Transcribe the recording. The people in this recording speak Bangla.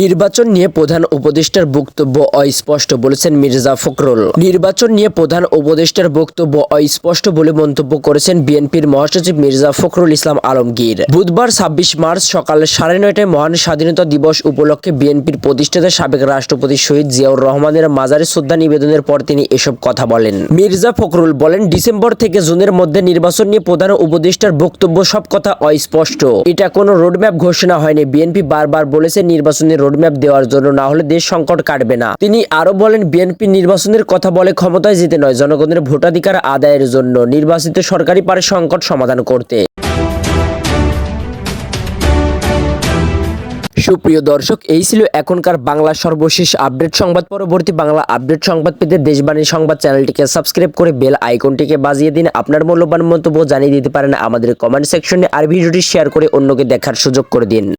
নির্বাচন নিয়ে প্রধান উপদেষ্টার বক্তব্য অস্পষ্ট বলেছেন মির্জা ফখরুল। নির্বাচন নিয়ে প্রধান উপদেষ্টার বক্তব্য অস্পষ্ট বলে মন্তব্য করেছেন বিএনপির মহাসচিব মির্জা ফখরুল ইসলাম আলমগীর। বুধবার ছাব্বিশ মার্চ সকাল সাড়ে নয়টায় মহান স্বাধীনতা দিবস উপলক্ষে বিএনপির প্রতিষ্ঠাতা সাবেক রাষ্ট্রপতি শহীদ জিয়াউর রহমানের মাজারে শ্রদ্ধা নিবেদনের পর তিনি এসব কথা বলেন। মির্জা ফখরুল বলেন, ডিসেম্বর থেকে জুনের মধ্যে নির্বাচন নিয়ে প্রধান উপদেষ্টার বক্তব্য সব কথা অস্পষ্ট। এটা কোনো রোডম্যাপ ঘোষণা হয়নি। বিএনপি বারবার বলেছে, নির্বাচনের রোডম্যাপ দেওয়ার জন্য না হলে দেশ সংকট কাটবে না। তিনি আরও বলেন বিএনপি নির্বাচনের কথা বলে ক্ষমতায় যেতে নয়, জনগণের ভোটাধিকার আদায়ের জন্য নির্বাচিত সরকারি পারে সংকট সমাধান করতে। সুপ্রিয় দর্শক, এই ছিল এখনকার বাংলা সর্বশেষ আপডেট সংবাদ। পরবর্তী বাংলা আপডেট সংবাদ পেতে দেশবাণী সংবাদ চ্যানেলটিকে সাবস্ক্রাইব করে বেল আইকনটিকে বাজিয়ে দিন। আপনার মূল্যবান মন্তব্য জানিয়ে দিতে পারেন আমাদের কমেন্ট সেকশনে আর ভিডিওটি শেয়ার করে অন্যকে দেখার সুযোগ করে দিন।